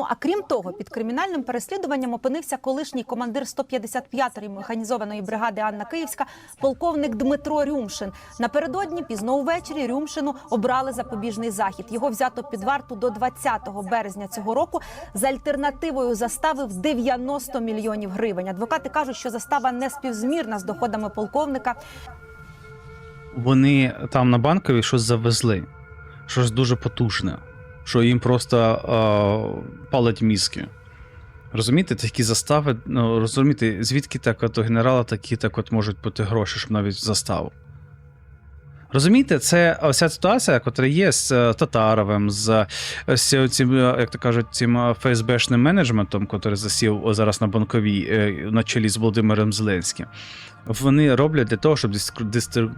Ну, А крім того, під кримінальним переслідуванням опинився колишній командир 155-ї механізованої бригади Анна Київська, полковник Дмитро Рюмшин. Напередодні пізно увечері Рюмшину обрали запобіжний захід. Його взято під варту до 20 березня цього року з альтернативою застави в 90 мільйонів гривень. Адвокати кажуть, що застава не співзмірна з доходами полковника. Вони там на банковій щось завезли, щось дуже потужне, що їм просто е, палить мізки. Розумієте, такі застави, ну розумієте, звідки так от у генерала такі так от можуть бути гроші, щоб навіть заставу. Розумієте, це вся ситуація, яка є з е, Татаровим, з, з цим, е, як то кажуть, цим е, ФСБшним менеджментом, який засів зараз на банковій е, на чолі з Володимиром Зеленським. Вони роблять для того, щоб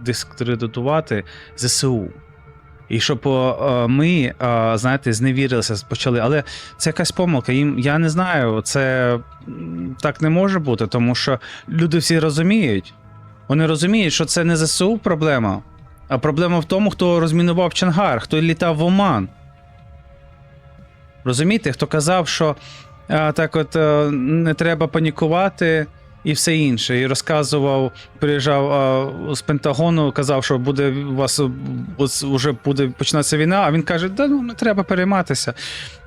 дискредитувати ЗСУ. І щоб е, ми, е, знаєте, зневірилися, почали. Але це якась помилка. Їм я не знаю, це так не може бути, тому що люди всі розуміють. Вони розуміють, що це не ЗСУ проблема, а проблема в тому, хто розмінував Чангар, хто літав в Оман. Розумієте, хто казав, що е, так от не треба панікувати і все інше. І розказував, приїжджав е, з Пентагону, казав, що буде у вас уже буде починатися війна. А він каже: да ну не треба перейматися.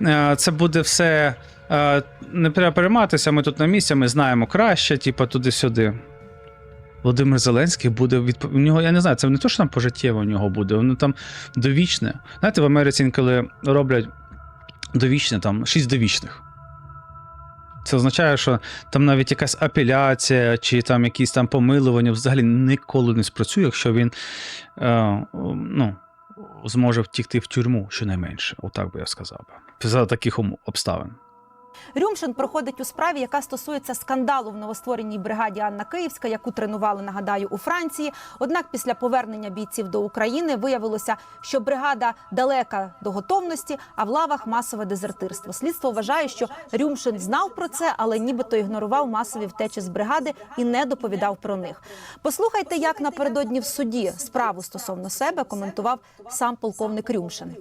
Е, Це буде все. е, Не треба перейматися, ми тут на місці, ми знаємо краще, типу, туди-сюди. Володимир Зеленський буде відп... у нього, я не знаю, це не то, що там пожиттєво у нього буде, воно там довічне. Знаєте, в Америці інколи роблять довічне, там шість довічних. Це означає, що там навіть якась апеляція чи там якісь там помилування взагалі ніколи не спрацює, якщо він е, ну, зможе втікти в тюрму щонайменше. Отак би я сказав. За таких обставин. Рюмшин проходить у справі, яка стосується скандалу в новоствореній бригаді Анна Київська, яку тренували, нагадаю, у Франції. Однак, після повернення бійців до України виявилося, що бригада далека до готовності, а в лавах масове дезертирство. Слідство вважає, що Рюмшин знав про це, але нібито ігнорував масові втечі з бригади і не доповідав про них. Послухайте, як напередодні в суді справу стосовно себе коментував сам полковник Рюмшин.